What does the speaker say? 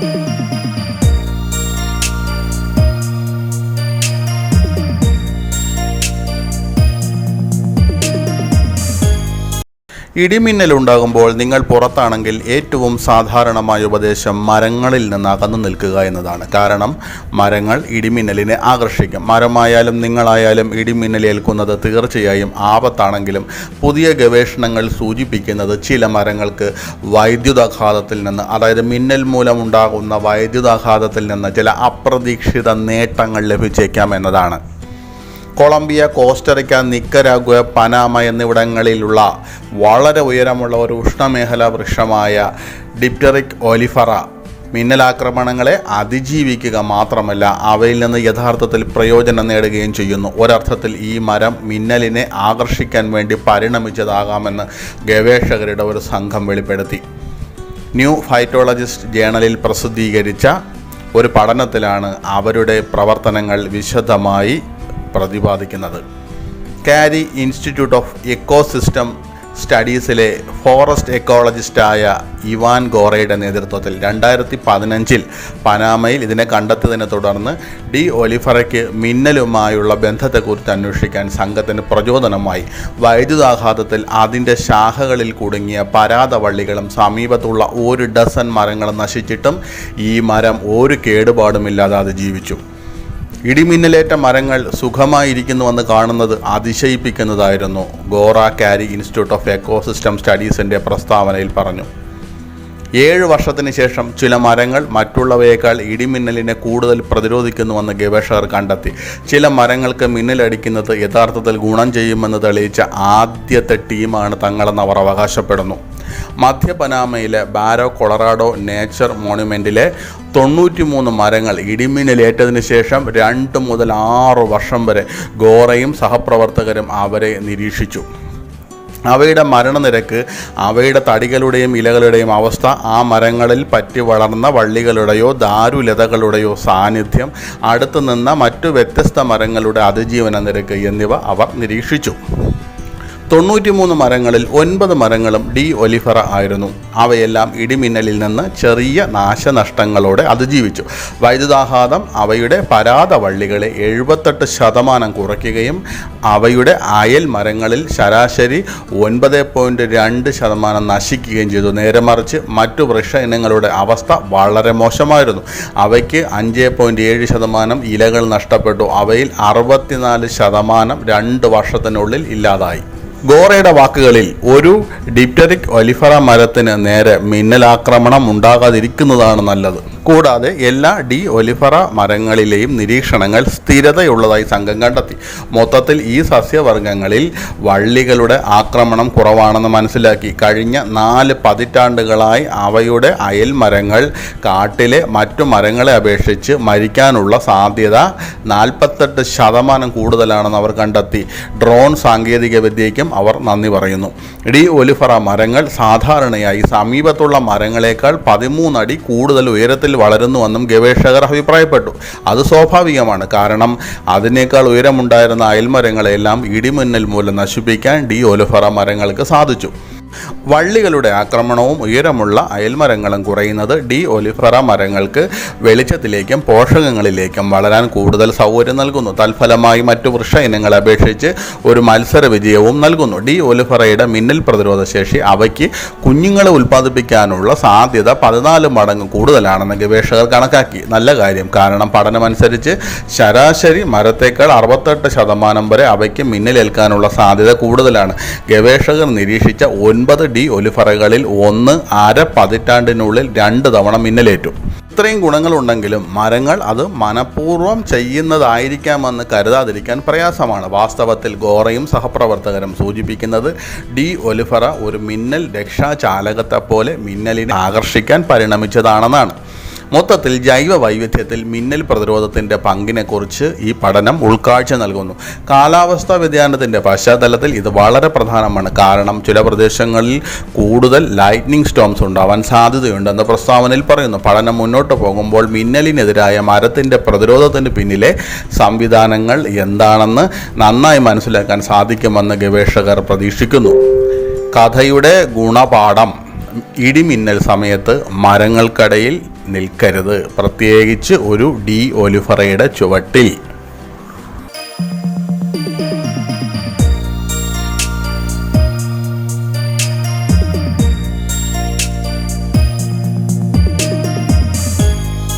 Thank you. ഇടിമിന്നലുണ്ടാകുമ്പോൾ നിങ്ങൾ പുറത്താണെങ്കിൽ ഏറ്റവും സാധാരണമായ ഉപദേശം മരങ്ങളിൽ നിന്ന് അകന്നു നിൽക്കുക എന്നതാണ്. കാരണം മരങ്ങൾ ഇടിമിന്നലിനെ ആകർഷിക്കും. മരമായാലും നിങ്ങളായാലും ഇടിമിന്നൽ ഏൽക്കുന്നത് തീർച്ചയായും ആപത്താണെങ്കിലും പുതിയ ഗവേഷണങ്ങൾ സൂചിപ്പിക്കുന്നത് ചില മരങ്ങൾക്ക് വൈദ്യുതാഘാതത്തിൽ നിന്ന് അതായത് മിന്നൽ മൂലമുണ്ടാകുന്ന വൈദ്യുതാഘാതത്തിൽ നിന്ന് ചില അപ്രതീക്ഷിത നേട്ടങ്ങൾ ലഭിച്ചേക്കാം എന്നതാണ്. Colombia Costa Rica Nicaragua Panama എന്നിവിടങ്ങളിലുള്ള വളരെ ഉയരമുള്ള ഒരു ഉഷ്ണമേഖലാ വൃക്ഷമായ ഡിപ്റ്ററിക് ഒലിഫറ മിന്നലാക്രമണങ്ങളെ അതിജീവിക്കുക മാത്രമല്ല അവയിൽ നിന്ന് യഥാർത്ഥത്തിൽ പ്രയോജനം നേടുകയും ചെയ്യുന്നു. ഒരർത്ഥത്തിൽ ഈ മരം മിന്നലിനെ ആകർഷിക്കാൻ വേണ്ടി പരിണമിച്ചതാകാമെന്ന് ഗവേഷകരുടെ ഒരു സംഘം വെളിപ്പെടുത്തി. ന്യൂ ഫൈറ്റോളജിസ്റ്റ് ജേണലിൽ പ്രസിദ്ധീകരിച്ച ഒരു പഠനത്തിലാണ് അവരുടെ പ്രവർത്തനങ്ങൾ വിശദമായി പ്രതിപാദിക്കുന്നത്. കാരി ഇൻസ്റ്റിറ്റ്യൂട്ട് ഓഫ് എക്കോസിസ്റ്റം സ്റ്റഡീസിലെ ഫോറസ്റ്റ് എക്കോളജിസ്റ്റായ ഇവാൻ ഗോറയുടെ നേതൃത്വത്തിൽ രണ്ടായിരത്തി പതിനഞ്ചിൽ പനാമയിൽ ഇതിനെ കണ്ടെത്തിയതിനെ തുടർന്ന് ഡി ഒലിഫറയ്ക്ക് മിന്നലുമായുള്ള ബന്ധത്തെക്കുറിച്ച് അന്വേഷിക്കാൻ സംഘത്തിന് പ്രചോദനമായി. വൈദ്യുതാഘാതത്തിൽ അതിന്റെ ശാഖകളിൽ കുടുങ്ങിയ പരാതവള്ളികളും സമീപത്തുള്ള ഒരു ഡസൻ മരങ്ങളും നശിച്ചിട്ടും ഈ മരം ഒരു കേടുപാടുമില്ലാതെ അത് ജീവിച്ചു. ഇടിമിന്നലേറ്റ മരങ്ങൾ സുഖമായിരിക്കുന്നുവെന്ന് കാണുന്നത് അതിശയിപ്പിക്കുന്നതായിരുന്നു. Gora Cary institute of ecosystem സ്റ്റഡീസിന്റെ പ്രസ്താവനയിൽ പറഞ്ഞു. ഏഴ് വർഷത്തിന് ശേഷം ചില മരങ്ങൾ മറ്റുള്ളവയേക്കാൾ ഇടിമിന്നലിനെ കൂടുതൽ പ്രതിരോധിക്കുന്നുവെന്ന് ഗവേഷകർ കണ്ടെത്തി. ചില മരങ്ങൾക്ക് മിന്നലടിക്കുന്നത് യഥാർത്ഥത്തിൽ ഗുണം ചെയ്യുമെന്ന് തെളിയിച്ച ആദ്യത്തെ ടീമാണ് തങ്ങളെന്ന് അവർ അവകാശപ്പെടുന്നു. മധ്യ പനാമയിലെ ബാരോ കൊളറാഡോ നേച്ചർ മോണുമെന്റിലെ തൊണ്ണൂറ്റിമൂന്ന് മരങ്ങൾ ഇടിമിന്നലേറ്റതിന് ശേഷം രണ്ട് മുതൽ ആറ് വർഷം വരെ ഗോറയും സഹപ്രവർത്തകരും അവരെ നിരീക്ഷിച്ചു. അവയുടെ മരണനിരക്ക് അവയുടെ തടികളുടെയും ഇലകളുടെയും അവസ്ഥ ആ മരങ്ങളിൽ പറ്റി വളർന്ന വള്ളികളുടെയോ ദാരുലതകളുടെയോ സാന്നിധ്യം അടുത്തു നിന്ന മറ്റു വ്യത്യസ്ത മരങ്ങളുടെ അതിജീവന നിരക്ക് എന്നിവ അവർ നിരീക്ഷിച്ചു. തൊണ്ണൂറ്റിമൂന്ന് മരങ്ങളിൽ ഒൻപത് മരങ്ങളും ഡി ഒലിഫറ ആയിരുന്നു. അവയെല്ലാം ഇടിമിന്നലിൽ നിന്ന് ചെറിയ നാശനഷ്ടങ്ങളോടെ അതിജീവിച്ചു. വൈദ്യുതാഘാതം അവയുടെ പരാതവള്ളികളെ എഴുപത്തെട്ട് ശതമാനം കുറയ്ക്കുകയും അവയുടെ അയൽ മരങ്ങളിൽ ശരാശരി ഒൻപത് പോയിന്റ് രണ്ട് ശതമാനം നശിക്കുകയും ചെയ്തു. നേരെ മറിച്ച് മറ്റു വൃക്ഷ ഇനങ്ങളുടെ അവസ്ഥ വളരെ മോശമായിരുന്നു. അവയ്ക്ക് അഞ്ച് പോയിന്റ് ഏഴ് ശതമാനം ഇലകൾ നഷ്ടപ്പെട്ടു. അവയിൽ അറുപത്തിനാല് ശതമാനം രണ്ട് വർഷത്തിനുള്ളിൽ ഇല്ലാതായി. ഗോറയുടെ വാക്കുകളിൽ ഒരു ഡിപ്റ്ററിക് ഒലിഫറ മരത്തിന് നേരെ മിന്നലാക്രമണം ഉണ്ടാകാതിരിക്കുന്നതാണ് നല്ലത്. കൂടാതെ എല്ലാ ഡി ഒലിഫറ മരങ്ങളിലെയും നിരീക്ഷണങ്ങൾ സ്ഥിരതയുള്ളതായി സംഘം കണ്ടെത്തി. മൊത്തത്തിൽ ഈ സസ്യവർഗങ്ങളിൽ വള്ളികളുടെ ആക്രമണം കുറവാണെന്ന് മനസ്സിലാക്കി. കഴിഞ്ഞ നാല് പതിറ്റാണ്ടുകളായി അവയുടെ അയൽ മരങ്ങൾ കാട്ടിലെ മറ്റു മരങ്ങളെ അപേക്ഷിച്ച് മരിക്കാനുള്ള സാധ്യത നാൽപ്പത്തെട്ട് ശതമാനം കൂടുതലാണെന്ന് അവർ കണ്ടെത്തി. ഡ്രോൺ സാങ്കേതിക വിദ്യയ്ക്കും അവർ നന്ദി പറയുന്നു. ഡി ഒലിഫറ മരങ്ങൾ സാധാരണയായി സമീപത്തുള്ള മരങ്ങളെക്കാൾ പതിമൂന്നടി കൂടുതൽ ഉയരത്തിൽ വളരുന്നുവെന്നും ഗവേഷകർ അഭിപ്രായപ്പെട്ടു. അത് സ്വാഭാവികമാണ്. കാരണം അതിനേക്കാൾ ഉയരമുണ്ടായിരുന്ന അയൽമരങ്ങളെല്ലാം ഇടിമിന്നൽ മൂലം നശിപ്പിക്കാൻ ഡി ഒലിഫറ മരങ്ങൾക്ക് സാധിച്ചു. വള്ളികളുടെ ആക്രമണവും ഉയരമുള്ള അയൽമരങ്ങളും കുറയുന്നത് ഡി ഒലിഫറ മരങ്ങൾക്ക് വെളിച്ചത്തിലേക്കും പോഷകങ്ങളിലേക്കും വളരാൻ കൂടുതൽ സൗകര്യം നൽകുന്നു. തൽഫലമായി മറ്റു വൃക്ഷ ഇനങ്ങളെ അപേക്ഷിച്ച് ഒരു മത്സര വിജയവും നൽകുന്നു. ഡി ഒലിഫറയുടെ മിന്നൽ പ്രതിരോധ ശേഷി അവയ്ക്ക് കുഞ്ഞുങ്ങളെ ഉൽപ്പാദിപ്പിക്കാനുള്ള സാധ്യത പതിനാല് മടങ്ങ് കൂടുതലാണെന്ന് ഗവേഷകർ കണക്കാക്കി. നല്ല കാര്യം. കാരണം പഠനമനുസരിച്ച് ശരാശരി മരത്തേക്കാൾ അറുപത്തെട്ട് ശതമാനം വരെ അവയ്ക്ക് മിന്നലേൽക്കാനുള്ള സാധ്യത കൂടുതലാണ്. ഗവേഷകർ നിരീക്ഷിച്ച ഒൻപത് ഡി ഒലിഫറകളിൽ ഒന്ന് അര പതിറ്റാണ്ടിനുള്ളിൽ രണ്ട് തവണ മിന്നലേറ്റു. ഇത്രയും ഗുണങ്ങളുണ്ടെങ്കിലും മരങ്ങൾ അത് മനഃപൂർവം ചെയ്യുന്നതായിരിക്കാമെന്ന് കരുതാതിരിക്കാൻ പ്രയാസമാണ്. വാസ്തവത്തിൽ ഗോറയും സഹപ്രവർത്തകരും സൂചിപ്പിക്കുന്നത് ഡി ഒലിഫറ ഒരു മിന്നൽ രക്ഷാചാലകത്തെ പോലെ മിന്നലിനെ ആകർഷിക്കാൻ പരിണമിച്ചതാണെന്നാണ്. മൊത്തത്തിൽ ജൈവ വൈവിധ്യത്തിൽ മിന്നൽ പ്രതിരോധത്തിന്റെ പങ്കിനെക്കുറിച്ച് ഈ പഠനം ഉൾക്കാഴ്ച നൽകുന്നു. കാലാവസ്ഥാ വ്യതിയാനത്തിന്റെ പശ്ചാത്തലത്തിൽ ഇത് വളരെ പ്രധാനമാണ്. കാരണം ചില പ്രദേശങ്ങളിൽ കൂടുതൽ ലൈറ്റ്നിങ് സ്റ്റോംസ് ഉണ്ടാവാൻ സാധ്യതയുണ്ടെന്ന് പ്രസ്താവനയിൽ പറയുന്നു. പഠനം മുന്നോട്ട് പോകുമ്പോൾ മിന്നലിനെതിരായ മരത്തിന്റെ പ്രതിരോധത്തിന് പിന്നിലെ സംവിധാനങ്ങൾ എന്താണെന്ന് നന്നായി മനസ്സിലാക്കാൻ സാധിക്കുമെന്ന് ഗവേഷകർ പ്രതീക്ഷിക്കുന്നു. കഥയുടെ ഗുണപാഠം ഇടിമിന്നൽ സമയത്ത് മരങ്ങൾക്കിടയിൽ നിൽക്കരുത്. പ്രത്യേകിച്ച് ഒരു ഡി ഒലിഫറയുടെ ചുവട്ടിൽ.